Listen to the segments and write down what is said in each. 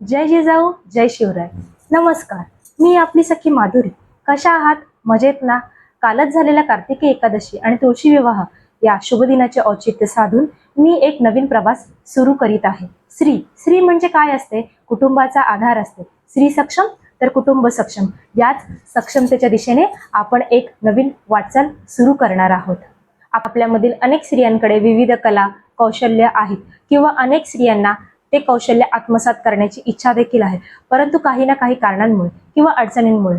जय जिजाऊ जय शिवराय. नमस्कार मी आपली सखी माधुरी. कशा आहात? मजेत ना? कालच झालेल्या कार्तिकी एकादशी आणि तुळशी विवाह या शुभ दिनाचे औचित्य साधून मी एक नवीन प्रवास सुरू करीत आहे. स्त्री स्त्री म्हणजे काय असते? कुटुंबाचा आधार असते. स्त्री सक्षम तर कुटुंब सक्षम. याच सक्षमतेच्या दिशेने आपण एक नवीन वाटचाल सुरू करणार आहोत. आपल्यामधील अनेक स्त्रियांकडे विविध कला कौशल्य आहेत किंवा अनेक स्त्रियांना ते कौशल्य आत्मसात करण्याची इच्छा देखील आहे. परंतु काही ना काही कारणांमुळे किंवा अडचणींमुळे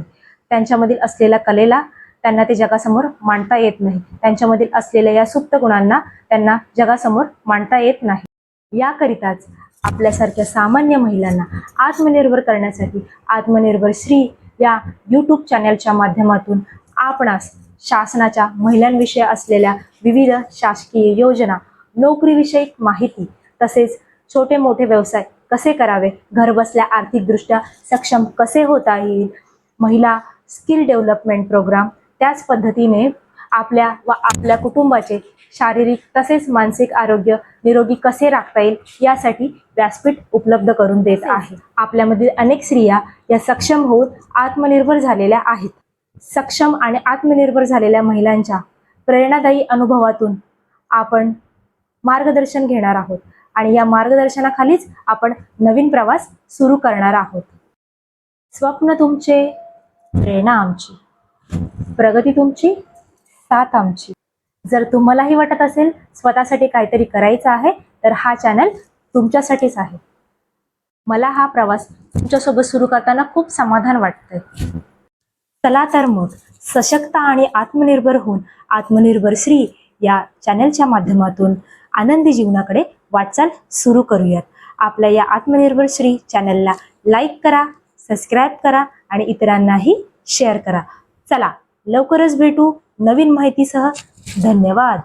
त्यांच्यामधील असलेल्या कलेला त्यांना ते जगासमोर मांडता येत नाही. त्यांच्यामधील असलेल्या या सुप्त गुणांना त्यांना जगासमोर मांडता येत नाही. याकरिताच आपल्यासारख्या सामान्य महिलांना आत्मनिर्भर करण्यासाठी आत्मनिर्भर श्री या यूट्यूब चॅनलच्या माध्यमातून आपणास शासनाच्या महिलांविषयी असलेल्या विविध शासकीय योजना नोकरीविषयक माहिती तसेच छोटे मोठे व्यवसाय कसे करावे? घरबसल्या आर्थिकदृष्ट्या सक्षम कसे होता येईल? महिला स्किल डेव्हलपमेंट प्रोग्राम त्याच पद्धतीने आपल्या व आपल्या कुटुंबाचे शारीरिक तसेच मानसिक आरोग्य निरोगी कसे राखता येईल यासाठी व्यासपीठ उपलब्ध करून देत आहे. आपल्यामधील अनेक स्त्रिया या सक्षम होऊन आत्मनिर्भर झालेल्या आहेत. सक्षम आणि आत्मनिर्भर झालेल्या महिलांच्या प्रेरणादायी अनुभवातून आपण मार्गदर्शन घेणार आहोत. आणि या मार्गदर्शनाखालीच आपण नवीन प्रवास सुरू करणार आहोत. स्वप्न तुमचे प्रेरणा आमची. प्रगती तुमची साथ आमची. जर तुम्हालाही वाटत असेल स्वतःसाठी काहीतरी करायचं आहे तर हा चॅनल तुमच्यासाठीच आहे. मला हा प्रवास तुमच्यासोबत सुरू करताना खूप समाधान वाटतंय. चला तर मग सशक्त आणि आत्मनिर्भर होऊन आत्मनिर्भर श्री या चॅनलच्या माध्यमातून आनंदी जीवनाकडे वाटचाल सुरू करूयात. आपल्या या आत्मनिर्भर श्री चॅनलला लाईक करा सबस्क्राईब करा आणि इतरांनाही शेअर करा. चला लवकरच भेटू नवीन माहितीसह. धन्यवाद.